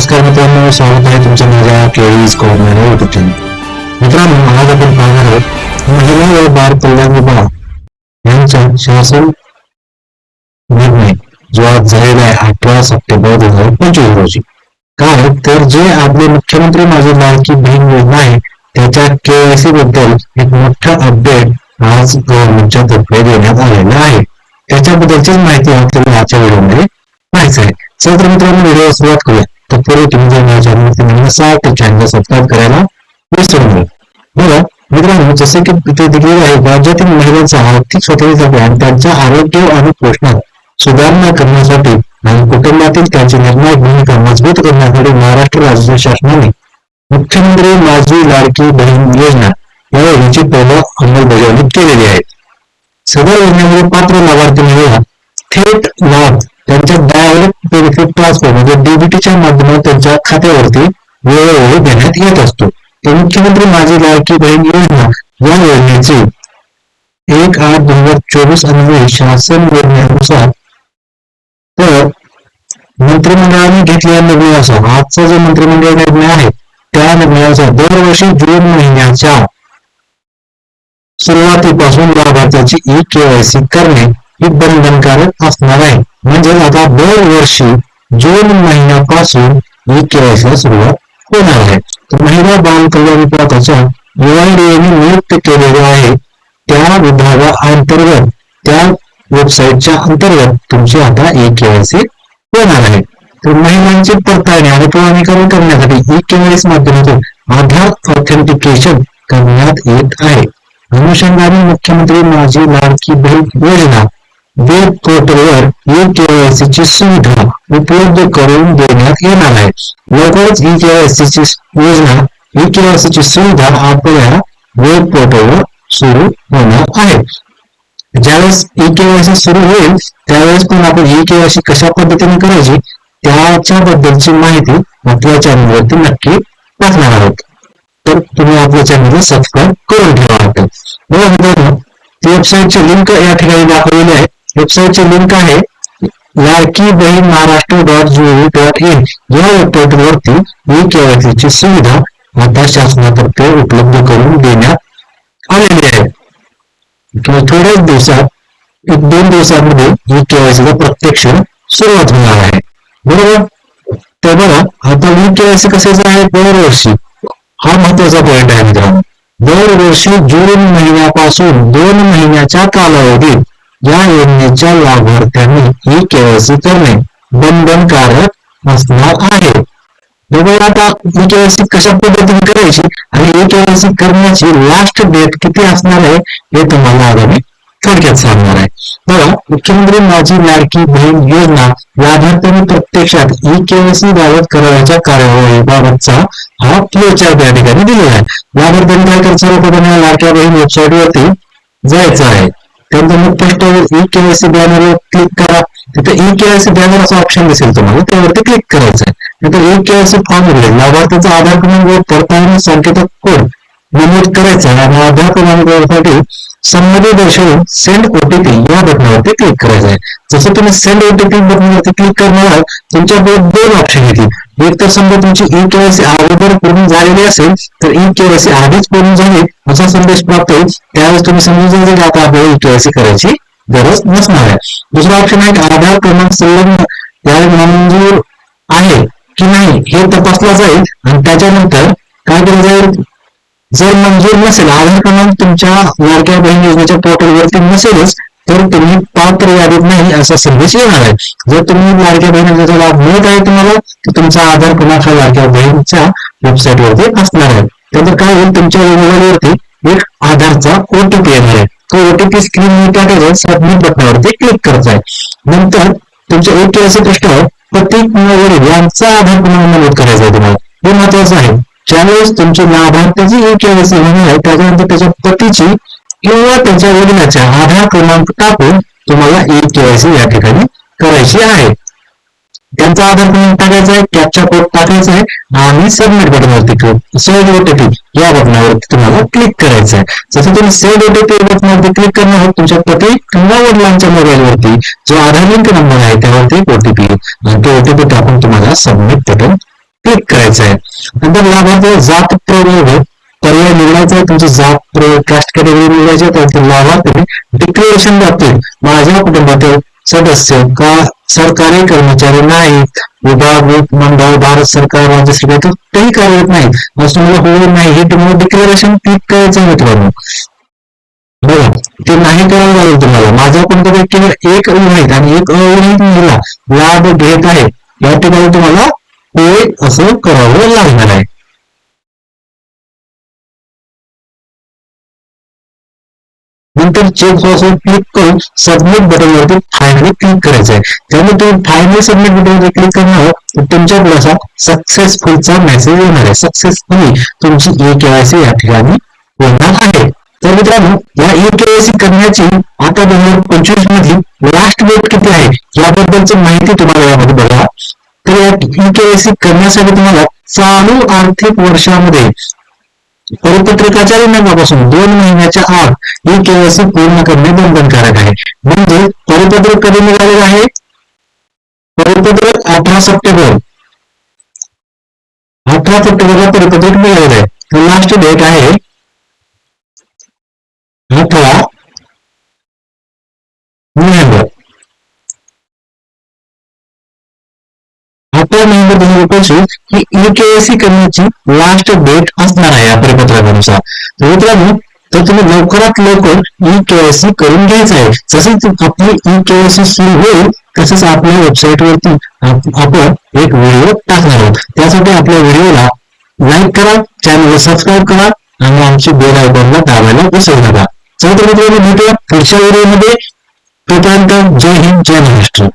नमस्कार मित्रांनो, स्वागत आहे तुमच्या माझ्या केळीज कॉर्नर मित्रांनो, आज आपण पाहणार आहोत, महिला व बाल कल्याण विभाग शासन निर्णय जो आज झालेला आहे, अठरा सप्टेंबर दोन हज़ार पंचवीस रोजी. काय? तर जे आपले मुख्यमंत्री माझी लाडकी बहीण योजना आहे, त्याच्या केवायसी बद्दल एक मोठं अपडेट आज गव्हर्नमेंटच्या तर्फे देण्यात आलेलं आहे. त्याच्याबद्दलचीच माहिती आपल्याला आजच्या व्हिडिओमध्ये आहे. चला तर मित्रांनो व्हिडिओ सुरुवात करूया. तत्पूर्वी तुम्ही जर माझ्या चॅनलवरती नवीन असाल तर चॅनल सबस्क्राईब करायला विसरू नये. बघा मित्रांनो जसे की तिथे दिलेले आहे राज्यातील महिलांचा आर्थिक स्वातंत्र्यासाठी आणि त्यांच्या आरोग्य आणि पोषणात सुधारणा करण्यासाठी आणि कुटुंबातील त्यांची निर्णायक भूमिका मजबूत करण्यासाठी महाराष्ट्र राज्य शासनाने मुख्यमंत्री माझी लाडकी बहीण योजना या योजनेची पहिलं अंमलबजावणी केलेली आहे. सदर योजनेमध्ये पात्र लाभार्थी महिला थेट लाभ त्यांच्या डायरेक्ट बेनिफिट ट्रान्सफर म्हणजे डीबीटीच्या माध्यमातून त्यांच्या खात्यावरती वेळोवेळी देण्यात येत असतो. तर मुख्यमंत्री माझी लाडकी बहीण योजना या योजनेचे एक आठ दोन हजार चोवीस अन्वये शासन निर्णयानुसार तर मंत्रिमंडळाने घेतलेल्या निर्णयानुसार आजचा जो मंत्रिमंडळ निर्णय आहे त्या निर्णयानुसार दरवर्षी जून महिन्याच्या सुरुवातीपासून लाभार्थ्याची ई केवायसी करणे ही बंधनकारक असणार आहे. म्हणजे आता दरवर्षी जून महिन्यापासून ई केवायसीला सुरुवात होणार आहे. तर महिला बाल कल्याण विभागाच्या युआयडीएने नियुक्त केलेले आहे त्या विभागाअंतर्गत त्या वेबसाईटच्या अंतर्गत तुमची आता ई केवायसी होणार आहे. तर महिलांची पडताळणी आणि प्रमाणीकरण करण्यासाठी ई केवायसी माध्यमातून आधार ऑथेंटिकेशन करण्यात येत आहे. अनुषंगाने मुख्यमंत्री माझी लाडकी बहीण योजना वेब पोर्टलवर ई केवायसी ची सुविधा उपलब्ध करून देण्यात येणार आहे. लवकरच ई केवायसी ची योजना ई केवायसी ची सुविधा आपल्या वेब पोर्टलवर सुरू होणार आहे. ज्यावेळेस ई केवायसी सुरू होईल त्यावेळेस पण आपण ई केवायसी कशा पद्धतीने करायची त्याच्या बद्दलची माहिती आपल्या चॅनलवरती नक्की टाकणार आहोत. तर तुम्ही आपल्या चॅनलला सबस्क्राईब करून ठेवा वाटतं बघा मित्रांनो ती वेबसाईटची लिंक या ठिकाणी दाखवलेली आहे. वेबसाईटची लिंक आहे. Ladki Bahin Maharashtra dot gov dot in या वेब पोर्टलवरती ई केवायसी ची सुविधा आता शासनातर्फे उपलब्ध करून देण्यात आलेली आहे. किंवा थोड्याच दिवसात एक दोन दिवसांमध्ये ई केवायसीचा प्रत्यक्ष सुरुवात होणार आहे. बरोबर? तर बघा आता ई केवायसी कशाचं आहे दरवर्षी हा महत्त्वाचा पॉइंट आहे मित्रांनो. दरवर्षी जून महिन्यापासून दोन महिन्याच्या कालावधीत या योजनेच्या लाभार्थ्यांनी ई केवायसी करणे बंधनकारक असणार आहे. बघूया आता ई केवायसी कशा पद्धतीने करायची आणि ई केवायसी करण्याची लास्ट डेट किती असणार आहे हे तुम्हाला आगामी थोडक्यात सांगणार आहे. बघा मुख्यमंत्री माझी लाडकी बहीण योजना लाभार्थ्यांनी प्रत्यक्षात ई केवायसी बाबत करावयाच्या कार्यवाहीबाबतचा हा फ्लोचार्ट या ठिकाणी दिलेला आहे. लाभार्थ्यांनी काय करायचं? लाडक्या बहीण वेबसाईट वरती जायचं आहे. त्यानंतर मग पोस्टवर ई केवायसी बॅनरवर क्लिक करा. तिथे ई केवायसी बॅनर असं ऑप्शन दिसेल तुम्हाला. त्यावरती क्लिक करायचं आहे. नंतर ई केवायसी फॉर्म उघडेल. लाभार्थ्याचा आधार क्रमांक व पडताळणी संकेतक कोड नमूद करायचा आणि आधार क्रमांकासाठी संमती दर्शवून सेंड ओटीपी या बटनावरती क्लिक करायचं आहे. जर तुम्ही सेंड ओटीपी बटनावरती क्लिक करणार आहात तुमच्याकडे दोन ऑप्शन येतील. एक तर समजा तुमची ई केवायसी अगोदर पूर्ण झालेली असेल तर ई केवायसी आधीच पूर्ण झाली असा संदेश प्राप्त होईल. त्यावेळेस तुम्ही समजून जाईल की आता आपल्याला ई केवायसी करायची गरज नसणार आहे. दुसरा ऑप्शन आहे आधार क्रमांक संलग्न. त्यावेळी मंजूर आहे की नाही हे तपासला जाईल. आणि त्याच्यानंतर काय केलं जाईल? जर मंजूर नसेल आधार क्रमांक तुमच्या लाडक्या बहीण योजनेच्या पोर्टलवरती नसेलच तर तुम्ही पात्र यादीत नाही असा संदेश येणार आहे. जर तुम्ही लाडक्या बहिणीचा लाभ मिळत आहे तुम्हाला तर तुमचा आधार पुन्हा हा लाडक्या बहिणीच्या वेबसाईट वरती असणार आहे. त्यानंतर काय होईल तुमच्या मोबाईलवरती एक आधारचा ओटीपी येणार आहे. तो ओटीपी स्क्रीन टाकायचा सबमिट बटनावरती क्लिक करायचा आहे. नंतर तुमच्या एक केवायसी पृष्ठावर प्रत्येक वडील यांचा आधार पुन्हा नमूद करायचा आहे तुम्हाला. हे महत्वाचं आहे. ज्यावेळेस तुमची लाभार्थ्याची ओटीआयसी होणार आहे त्याच्यानंतर त्याच्या पतीची किंवा त्यांच्या वडिलाच्या आधार क्रमांक टाकून तुम्हाला ई केवायसी या ठिकाणी करायची आहे. त्यांचा आधार क्रमांक टाकायचा आहे कॅपचा कोड टाकायचा आहे आणि सबमिट बटनवरती क्लिक सेव्ह ओटीपी या बटनावरती तुम्हाला क्लिक करायचं आहे. जसं तुम्ही सेव्ह ओटीपी बटनावरती क्लिक करणार आहोत तुमच्या पती किंवा वडिलांच्या मोबाईलवरती जो आधार लिंक नंबर आहे त्यावरती एक ओटीपी आणि तो ओटीपी टाकून तुम्हाला सबमिट बटन क्लिक करायचं आहे. नंतर लाभार्थी जात प्रयोग पर्याय निवडायचा तुमची जात कास्ट कॅटेगरी निवडायची त्यानंतर लाभार्थी डिक्लेरेशन बाबतीत माझ्या कुटुंबातील सदस्य का सरकारी कर्मचारी नाहीत? विभाग मंडळ भारत सरकार राज्य सरकार कुठेही तेही कार्यरत नाहीत. असं तुम्हाला होऊ नाही हे तुम्हाला डिक्लेरेशन क्लिक करायचं मित्रांनो. बघा ते नाही करावं लागेल तुम्हाला. माझ्या कोणत्या केवळ एक अविवाहित आणि एक अविवाहित महिला लाभ घेत आहे या ठिकाणी तुम्हाला होय असं करावं लागणार आहे. नंतर चेक बॉक्सवर क्लिक करून सबमिट बटनवरती फायनली क्लिक करायचं आहे त्यामुळे तुम्ही फायनली सबमिट बटनवरती क्लिक करणार तर तुमच्याकडे असा सक्सेसफुलचा मेसेज येणार आहे. सक्सेसफुली तुमची ई केवायसी या ठिकाणी होणार आहे. तर मित्रांनो या ई केवायसी करण्याची आता दोन हजार पंचवीस मधली लास्ट डेट किती आहे याबद्दलची माहिती तुम्हाला यामध्ये बघा. तर या ई केवायसी करण्यासाठी तुम्हाला चालू आर्थिक वर्षामध्ये परिपत्रकाच्या दिनांकापासून दोन महिन्याच्या आत ही केवायसी पूर्ण करणे बंधनकारक आहे. म्हणजे परिपत्रक कधी निघालेलं आहे? परिपत्रक अठरा सप्टेंबर. अठरा सप्टेंबरला परिपत्रक मिळालेलं आहे. लास्ट डेट आहे अठरा नोव्हेंबर अठरा नोव्हेंबर दोन हजार पंचवीस ही ई करण्याची लास्ट डेट असणार आहे या परिपत्रकानुसार. तर मित्रांनो तर तुम्ही लवकरात लवकर ई केवायसी करून घ्यायचं आहे. जसंच आपली ई केवायसी सुरू होईल तसंच आपल्या वेबसाईट वरती आपण एक व्हिडिओ टाकणार आहोत. त्यासाठी आपल्या व्हिडिओला लाईक करा चॅनलला सबस्क्राईब करा आणि आमची बेल आयकॉनला दाबायला विसरू नका. चला तर मित्रांनो भेटूया पुढच्या व्हिडिओमध्ये तोपर्यंत जय हिंद जय महाराष्ट्र.